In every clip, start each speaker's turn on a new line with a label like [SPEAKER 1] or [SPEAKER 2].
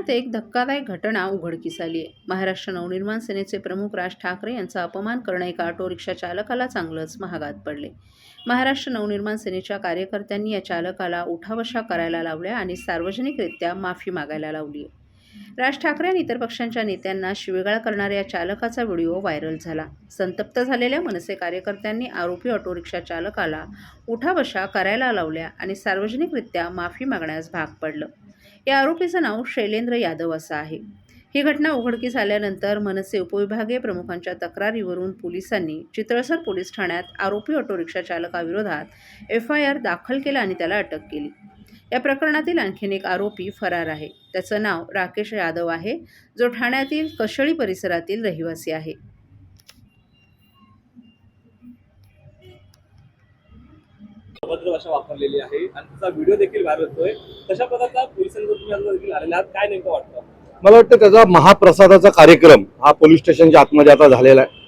[SPEAKER 1] पुण्यात एक धक्कादायक घटना उघडकीस आली आहे महाराष्ट्र नवनिर्माण सेनेचे प्रमुख राज ठाकरे यांचा अपमान करणं एका ऑटो रिक्षा चालकाला चांगलंच महागात पडले. महाराष्ट्र नवनिर्माण सेनेच्या कार्यकर्त्यांनी या चालकाला उठावशा करायला लावल्या आणि सार्वजनिकरित्या माफी मागायला लावली आहे राज ठाकरे आणि इतर पक्षांच्या नेत्यांना शिवेगाळ करणाऱ्या चालकाचा व्हिडिओ व्हायरल झाला. संतप्त झालेल्या मनसे कार्यकर्त्यांनी आरोपी ऑटो रिक्षा चालकाला उठाबशा करायला लावल्या आणि सार्वजनिकरित्या माफी मागण्यास भाग पडलं. या आरोपीचं नाव शैलेंद्र यादव असं आहे. ही घटना उघडकीस आल्यानंतर मनसे उपविभागीय प्रमुखांच्या तक्रारीवरून पोलिसांनी चितळसर पोलीस ठाण्यात आरोपी ऑटो रिक्षा चालकाविरोधात एफ आय आर दाखल केला आणि त्याला अटक केली. या प्रकरणातील आणखीन एक आरोपी फरार आहे. त्याचं नाव राकेश यादव आहे जो ठाण्यातील कशळी परिसरातील रहिवासी आहे.
[SPEAKER 2] अभद्र भाषा वापरलेली आहे आणि त्याचा व्हिडिओ देखील व्हायरल होतोय. तशा प्रकारचा पोलिसांवर तुम्ही आता देखील आलेला आहात? काय नेमकं वाटतं?
[SPEAKER 3] मला वाटतं त्याचा महाप्रसादाचा कार्यक्रम हा पोलीस स्टेशनच्या आतमध्ये आता झालेला आहे.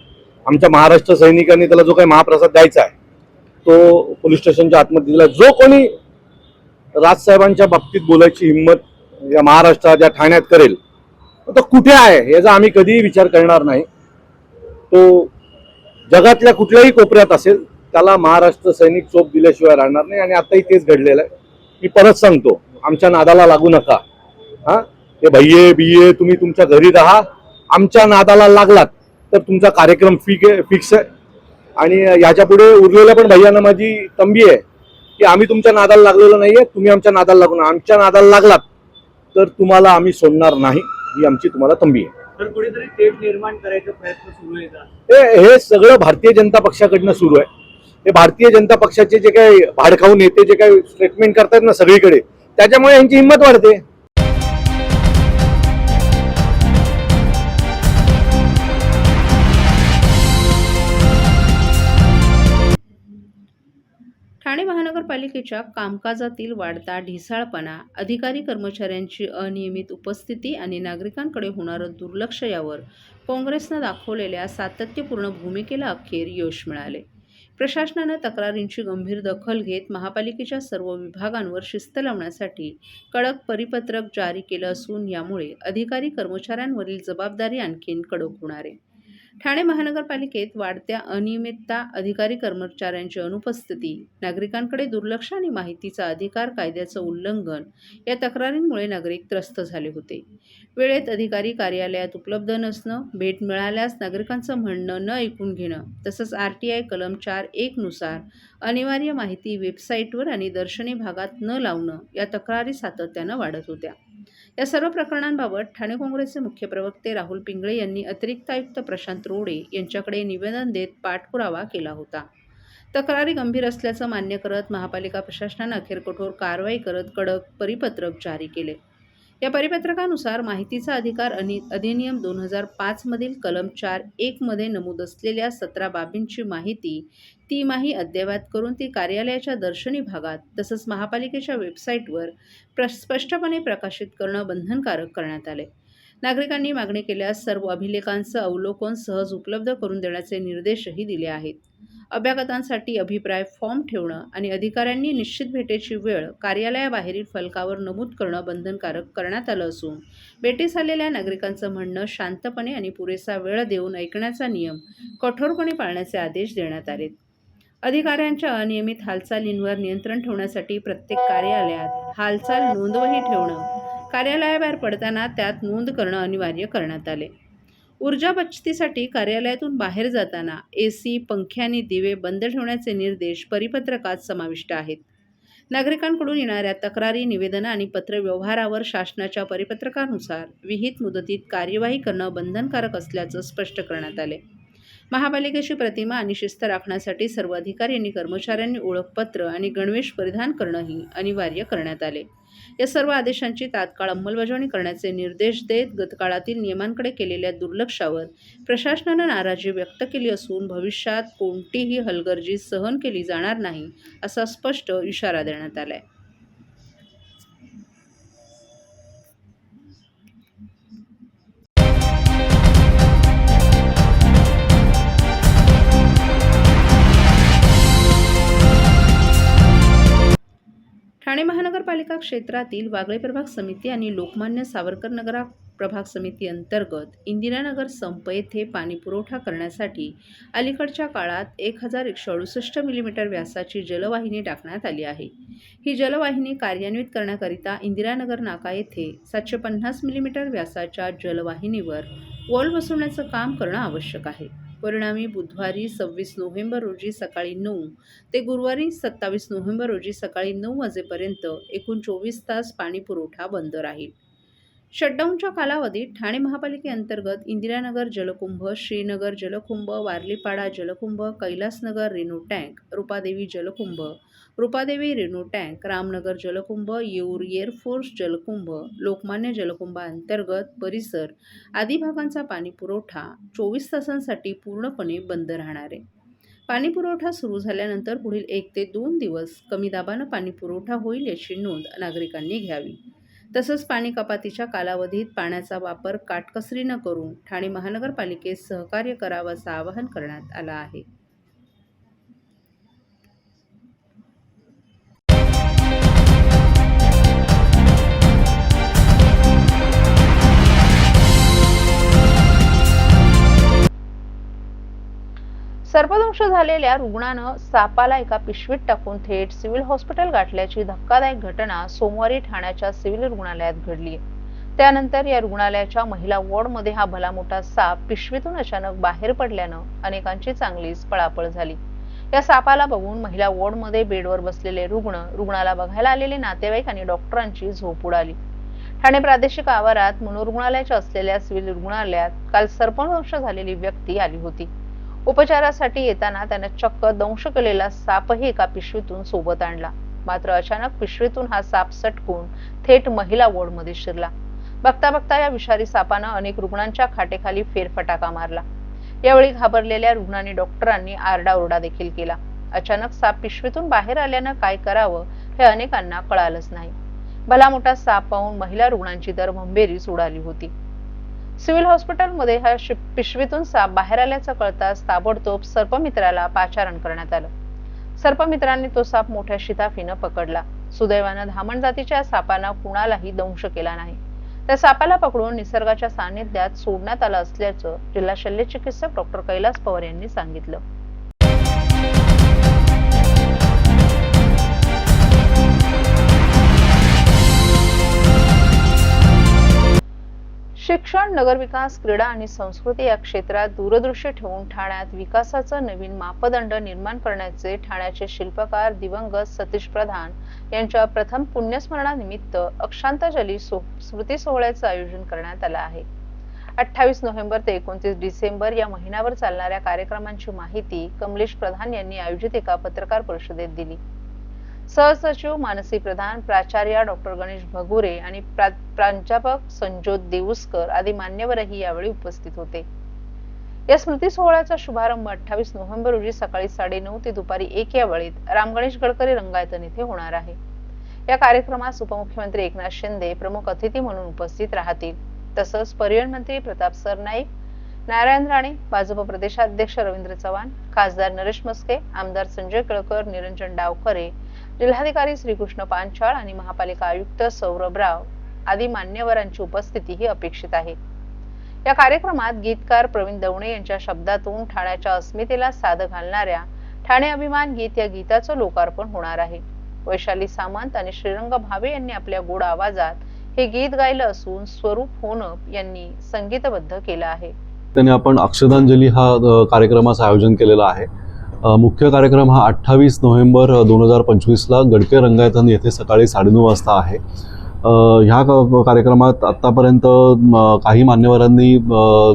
[SPEAKER 3] आमच्या महाराष्ट्र सैनिकांनी त्याला जो काही महाप्रसाद द्यायचा आहे तो पोलीस स्टेशनच्या आतमध्ये दिला. जो कोणी राजसाहेबांच्या बाबतीत बोलायची हिंमत या महाराष्ट्रात या ठाण्यात करेल. तो कुठे आहे याचा आम्ही कधीही विचार करणार नाही तो जगातल्या कुठल्याही कोपऱ्यात असेल त्याला महाराष्ट्र सैनिक चोप दिल्याशिवाय राहणार नाही आणि आताही तेच घडलेलं आहे. मी परत सांगतो आमच्या नादाला लागू नका. हा? ते भैये बिये तुम्ही तुमच्या घरी राहा. आमच्या नादाला लागलात तर तुमचा कार्यक्रम फिक फिक्स आहे. आणि याच्यापुढे उरलेल्या पण भैयांना माझी तंबी आहे. की आम्ही तुमच्या नादाला लागलेलो नाहीये तुम्ही आमच्या नादाला लागू नका. आमच्या नादाला लागलात तर तुम्हाला आम्ही सोडणार नाही ही आमची तुम्हाला तंबी आहे.
[SPEAKER 2] तर कुठेतरी तेढ निर्माण करायचा प्रयत्न सुरू आहे का?
[SPEAKER 3] हे हे सगळं भारतीय जनता पक्षाकडनं सुरू आहे. हे भारतीय जनता पक्षाचे जे काही भाडखाऊ नेते जे काही स्टेटमेंट करतात ना सगळीकडे त्याच्यामुळे यांची हिंमत वाढते.
[SPEAKER 1] ठाणे महानगरपालिकेच्या कामकाजातील वाढता ढिसाळपणा अधिकारी कर्मचाऱ्यांची अनियमित उपस्थिती आणि नागरिकांकडे होणारं दुर्लक्ष यावर काँग्रेसनं दाखवलेल्या सातत्यपूर्ण भूमिकेला अखेर यश मिळाले. प्रशासनानं तक्रारींची गंभीर दखल घेत महापालिकेच्या सर्व विभागांवर शिस्त लावण्यासाठी कडक परिपत्रक जारी केलं असून यामुळे अधिकारी कर्मचाऱ्यांवरील जबाबदारी आणखीन कडक होणार आहे. ठाणे महानगरपालिकेत वाढत्या अनियमितता अधिकारी कर्मचाऱ्यांची अनुपस्थिती नागरिकांकडे दुर्लक्ष आणि माहितीचा अधिकार कायद्याचं उल्लंघन या तक्रारींमुळे नागरिक त्रस्त झाले होते. वेळेत अधिकारी कार्यालयात उपलब्ध नसणं भेट मिळाल्यास नागरिकांचं म्हणणं न ऐकून घेणं तसंच आर टी आय कलम चार एकनुसार अनिवार्य माहिती वेबसाईटवर आणि दर्शनी भागात न लावणं या तक्रारी सातत्यानं वाढत होत्या. या सर्व प्रकरणांबाबत ठाणे काँग्रेसचे मुख्य प्रवक्ते राहुल पिंगळे यांनी अतिरिक्त आयुक्त प्रशांत रोडे यांच्याकडे निवेदन देत पाठपुरावा केला होता. तक्रारी गंभीर असल्याचं मान्य करत महापालिका प्रशासनानं अखेर कठोर कारवाई करत कडक परिपत्रक जारी केले. या परिपत्रकानुसार माहितीचा अधिकार अनि अधिनियम दोन हजार पाचमधील कलम चार एकमध्ये नमूद असलेल्या सतरा बाबींची माहिती तिमाही अद्ययावत करून ती कार्यालयाच्या दर्शनी भागात तसंच महापालिकेच्या वेबसाईटवर प्र स्पष्टपणे प्रकाशित करणं बंधनकारक करण्यात आले. नागरिकांनी मागणी केल्यास सर्व अभिलेखांचं अवलोकन सहज उपलब्ध करून देण्याचे निर्देशही दिले आहेत. अभ्यागतांसाठी अभिप्राय फॉर्म ठेवणं आणि अधिकाऱ्यांनी निश्चित भेटेची वेळ कार्यालयाबाहेरील फलकावर नमूद करणं बंधनकारक करण्यात आलं असून भेटीस आलेल्या नागरिकांचं म्हणणं शांतपणे आणि पुरेसा वेळ देऊन ऐकण्याचा नियम कठोरपणे पाळण्याचे आदेश देण्यात आलेत. अधिकाऱ्यांच्या अनियमित हालचालींवर नियंत्रण ठेवण्यासाठी प्रत्येक कार्यालयात हालचाल नोंदवही ठेवणं कार्यालयाबाहेर पडताना त्यात नोंद करणं अनिवार्य करण्यात आले. ऊर्जा बचतीसाठी कार्यालयातून बाहेर जाताना ए सी पंखे आणि दिवे बंद ठेवण्याचे निर्देश परिपत्रकात समाविष्ट आहेत. नागरिकांकडून येणाऱ्या तक्रारी निवेदनं आणि पत्रव्यवहारावर शासनाच्या परिपत्रकानुसार विहित मुदतीत कार्यवाही करणं बंधनकारक असल्याचं स्पष्ट करण्यात आले. महापालिकेची प्रतिमा आणि शिस्त राखण्यासाठी सर्व अधिकारी आणि कर्मचाऱ्यांनी ओळखपत्र आणि गणवेश परिधान करणंही अनिवार्य करण्यात आले. या सर्व आदेशांची तात्काळ अंमलबजावणी करण्याचे निर्देश देत गतकाळातील नियमांकडे केलेल्या दुर्लक्षावर प्रशासनानं नाराजी व्यक्त केली असून भविष्यात कोणतीही हलगर्जी सहन केली जाणार नाही असा स्पष्ट इशारा देण्यात आला आहे
[SPEAKER 4] महानगरपालिका क्षेत्रातील वागळे प्रभाग समिती आणि लोकमान्य सावरकर नगरा प्रभाग समिती अंतर्गत इंदिरानगर संप येथे पाणीपुरवठा करण्यासाठी अलीकडच्या काळात एक हजार एकशे अडुसष्ट मिलीमीटर व्यासाची जलवाहिनी टाकण्यात आली आहे. ही जलवाहिनी कार्यान्वित करण्याकरिता इंदिरानगर नाका येथे सातशे पन्नास मिलीमीटर व्यासाच्या जलवाहिनीवर वॉल बसवण्याचं काम करणं आवश्यक आहे. परिणामी बुधवारी सव्वीस नोव्हेंबर रोजी सकाळी नऊ ते गुरुवारी सत्तावीस नोव्हेंबर रोजी सकाळी नऊ वाजेपर्यंत एकूण चोवीस तास पाणी पुरवठा बंद राहील. शटडाऊनच्या कालावधीत ठाणे महापालिकेअंतर्गत इंदिरानगर जलकुंभ श्रीनगर जलकुंभ वारलीपाडा जलकुंभ कैलासनगर रेणू टँक रूपादेवी जलकुंभ रूपादेवी रेणू टँक रामनगर जलकुंभ येऊर एअरफोर्स जलकुंभ लोकमान्य जलकुंभांतर्गत परिसर आदी भागांचा पाणीपुरवठा चोवीस तासांसाठी पूर्णपणे बंद राहणार आहे. पाणीपुरवठा सुरू झाल्यानंतर पुढील एक ते दोन दिवस कमी दाबानं पाणीपुरवठा होईल याची नोंद नागरिकांनी घ्यावी. तसंच पाणी कपातीच्या कालावधीत पाण्याचा वापर काटकसरीनं करून ठाणे महानगरपालिकेस सहकार्य करावं असं आवाहन करण्यात आलं आहे. सर्पदंश झालेल्या रुग्णानं सापाला एका पिशवीत टाकून थेट सिव्हिल हॉस्पिटल गाठल्याची धक्कादायक घटना सोमवारी ठाण्याच्या सिव्हिल रुग्णालयात घडली. त्यानंतर या रुग्णालयाच्या महिला वॉर्डमध्ये हा भला मोठा साप पिशवीतून अचानक बाहेर पडल्यानं अनेकांची चांगलीच पळापळ झाली. या सापाला बघून महिला वॉर्डमध्ये बेडवर बसलेले रुग्ण रुग्णाला बघायला आलेले नातेवाईक आणि डॉक्टरांची झोप उडाली. ठाणे प्रादेशिक आवारात मनोरुग्णालयाच्या असलेल्या सिव्हिल रुग्णालयात काल सर्पदंश झालेली व्यक्ती आली होती. उपचारासाठी येताना त्याने चक्क दंश केलेला सापही एका पिशवीतून सोबत आणला. मात्र अचानक पिशवीतून हा साप सटकून थेट महिला वॉर्डमध्ये शिरला. बघता बघता या विषारी सापानं अनेक रुग्णांच्या खाटेखाली फेरफटाका मारला. यावेळी घाबरलेल्या रुग्णांनी डॉक्टरांनी आरडाओरडा देखील केला. अचानक साप पिशवीतून बाहेर आल्यानं काय करावं हे अनेकांना कळालंच नाही. भला मोठा साप पाहून महिला रुग्णांची तर भंबेरीच उडाली होती. सिव्हिल हॉस्पिटलमध्ये हा पिशवीतून साप बाहेर आल्याचं कळताच ताबडतोब सर्पमित्राला पाचारण करण्यात आलं. सर्पमित्रांनी तो साप मोठ्या शिताफीनं पकडला. सुदैवानं धामण जातीच्या सापांना कुणालाही दंश केला नाही. त्या सापाला पकडून निसर्गाच्या सानिध्यात सोडण्यात आलं असल्याचं जिल्हा शल्य चिकित्सक डॉक्टर कैलास पवार यांनी सांगितलं. शिक्षण नगरविकास क्रीडा आणि संस्कृती या क्षेत्रात दूरदृश्य ठेवून ठाण्यात विकासाचं नवीन मापदंड निर्माण करण्याचे ठाण्याचे शिल्पकार दिवंगत सतीश प्रधान यांच्या प्रथम पुण्यस्मरणानिमित्त अक्षांतजली सो स्मृती सोहळ्याचं आयोजन करण्यात आलं आहे. अठ्ठावीस नोव्हेंबर ते एकोणतीस डिसेंबर या महिन्यावर चालणाऱ्या कार्यक्रमांची माहिती कमलेश प्रधान यांनी आयोजित एका पत्रकार परिषदेत दिली. सहसचिव मानसी प्रधान प्राचार्य डॉक्टर गणेश भगुरे आणि प्राध्यापक संजोत देऊसकर आदी मान्यवरही यावेळी उपस्थित होते. या स्मृती सोहळ्याचा शुभारंभ अठ्ठावीस नोव्हेंबर रोजी सकाळी साडेनऊ ते दुपारी एक या वेळेत राम गणेश गडकरी रंगायतन येथे होणार आहे. या कार्यक्रमास उपमुख्यमंत्री एकनाथ शिंदे प्रमुख अतिथी म्हणून उपस्थित राहतील. तसंच परिवहन मंत्री प्रताप सरनाईक नारायण राणे भाजप प्रदेशाध्यक्ष रवींद्र चव्हाण खासदार नरेश मस्के आमदार संजय केळकर निरंजन डावखरे जिल्हाधिकारी श्रीकृष्ण पांचाळ आणि महापालिका आयुक्त सौरभ राव आदी मान्यवरांची उपस्थितीही अपेक्षित आहे. या कार्यक्रमात गीतकार प्रवीण दवणे यांच्या शब्दातून ठाण्याच्या अस्मितेला साद घालणाऱ्या ठाणे अभिमान गीत या गीताचं लोकार्पण होणार आहे. वैशाली सामंत आणि श्रीरंग भावे यांनी आपल्या गोड आवाजात हे गीत गायलं असून स्वरूप होणप यांनी संगीतबद्ध केलं आहे.
[SPEAKER 5] त्याने आपण अक्षदांजली हा कार्यक्रमाचं आयोजन केलेलं आहे. मुख्य कार्यक्रम हा अठ्ठावीस नोव्हेंबर दोन हजार पंचवीसला गडके रंगायतन येथे सकाळी साडेनऊ वाजता आहे. ह्या क- कार्यक्रमात आत्तापर्यंत काही मान्यवरांनी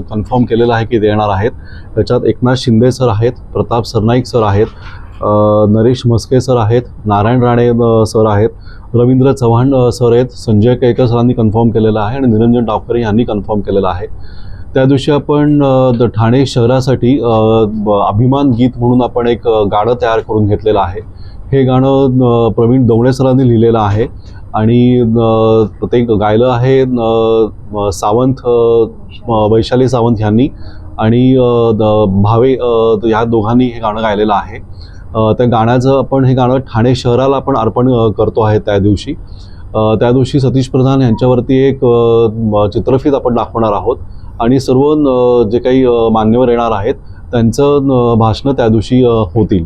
[SPEAKER 5] कन्फर्म केलेलं आहे की ते येणार आहेत. त्याच्यात एकनाथ शिंदे सर आहेत प्रताप सरनाईक सर आहेत नरेश म्हस्के सर आहेत नारायण राणे सर आहेत रवींद्र चव्हाण सर आहेत संजय केळकर सरांनी कन्फर्म केलेलं आहे आणि निरंजन डावकरे यांनी कन्फर्म केलेलं आहे. त्या दिवशी आपण ठाणे शहरासाठी अभिमान गीत म्हणून आपण एक गाणं तयार करून घेतलेलं आहे. हे गाणं प्रवीण दवणे सरांनी लिहिलेलं आहे आणि ते गायलं आहे सावंत वैशाली सावंत यांनी आणि भावे ह्या दोघांनी हे गाणं गायलेलं आहे. त्या गाण्याचं आपण हे गाणं ठाणे शहराला आपण अर्पण करतो आहे त्या दिवशी. त्या दिवशी सतीश प्रधान यांच्यावरती एक चित्रफित आपण दाखवणार आहोत. आणि सर्व जे काही मान्यवर येणार आहेत त्यांचं भाषणं त्या दिवशी होतील.